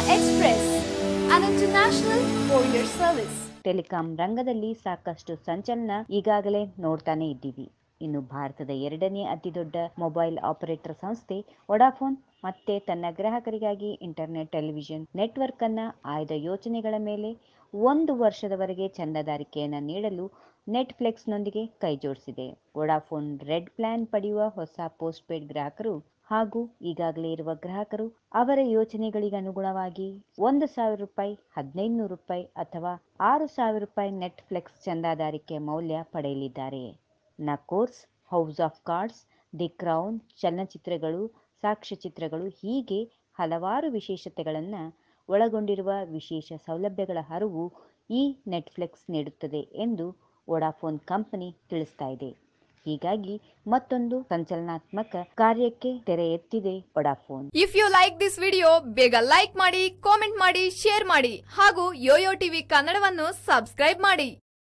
Express, an international courier service. Telecom ರಂಗದಲ್ಲಿ ಸಾಕಷ್ಟು ಸಂಚಲನ ಈಗಾಗಲೇ ನೋಡ್ತಾನೆ ಇದ್ದೀವಿ ಇನ್ನು ಭಾರತದ ಎರಡನೇ ಅತಿದೊಡ್ಡ ಮೊಬೈಲ್ ಆಪರೇಟರ್ ಸಂಸ್ಥೆ ವೊಡಾಫೋನ್ ಮತ್ತೆ ತನ್ನ ಗ್ರಾಹಕರಿಗಾಗಿ ಇಂಟರ್ನೆಟ್ ಟೆಲಿವಿಷನ್ ನೆಟ್ವರ್ಕ್ ಅನ್ನ ಆಯ್ದ ಯೋಜನೆಗಳ ಮೇಲೆ ಒಂದು ವರ್ಷದವರೆಗೆ ಚಂದಾದಾರಿಕೆಯನ್ನು ನೀಡಲು ನೆಟ್ಫ್ಲಿಕ್ಸ್ನೊಂದಿಗೆ ಕೈಜೋಡಿಸಿದೆ ವೊಡಾಫೋನ್ ರೆಡ್ ಪ್ಲಾನ್ ಪಡೆಯುವ ಹೊಸ ಪೋಸ್ಟ್ ಪೇಡ್ ಗ್ರಾಹಕರು ಹಾಗೂ ಈಗಾಗಲೇ ಇರುವ ಗ್ರಾಹಕರು ಅವರ ಯೋಜನೆಗಳಿಗೆ ಅನುಗುಣವಾಗಿ ಒಂದು ಸಾವಿರ ರೂಪಾಯಿ ಹದಿನೈದು ರೂಪಾಯಿ ಅಥವಾ ಆರು ಸಾವಿರ ರೂಪಾಯಿ ನೆಟ್ಫ್ಲೆಕ್ಸ್ ಚಂದಾದಾರಿಕೆ ಮೌಲ್ಯ ಪಡೆಯಲಿದ್ದಾರೆ. Narcos House of Cards, The Crown ಚಲನಚಿತ್ರಗಳು, ಸಾಕ್ಷ್ಯಚಿತ್ರಗಳು ಹೀಗೆ ಹಲವಾರು ವಿಶೇಷತೆಗಳನ್ನು ಒಳಗೊಂಡಿರುವ ವಿಶೇಷ ಸೌಲಭ್ಯಗಳ ಹರಿವು ಈ ನೆಟ್ಫ್ಲೆಕ್ಸ್ ನೀಡುತ್ತದೆ ಎಂದು ವೊಡಾಫೋನ್ ಕಂಪನಿ ತಿಳಿಸ್ತಾ ಇದೆ. ಹೀಗಾಗಿ ಮತ್ತೊಂದು ಸಂಚಲನಾತ್ಮಕ ಕಾರ್ಯಕ್ಕೆ ತೆರೆ ಎತ್ತಿದೆ Vodafone. If you like this video ಬೇಗ ಲೈಕ್ ಮಾಡಿ ಕಾಮೆಂಟ್ ಮಾಡಿ ಶೇರ್ ಮಾಡಿ ಹಾಗೂ ಯೋಯೋ ಟಿವಿ ಕನ್ನಡವನ್ನು ಸಬ್ಸ್ಕ್ರೈಬ್ ಮಾಡಿ.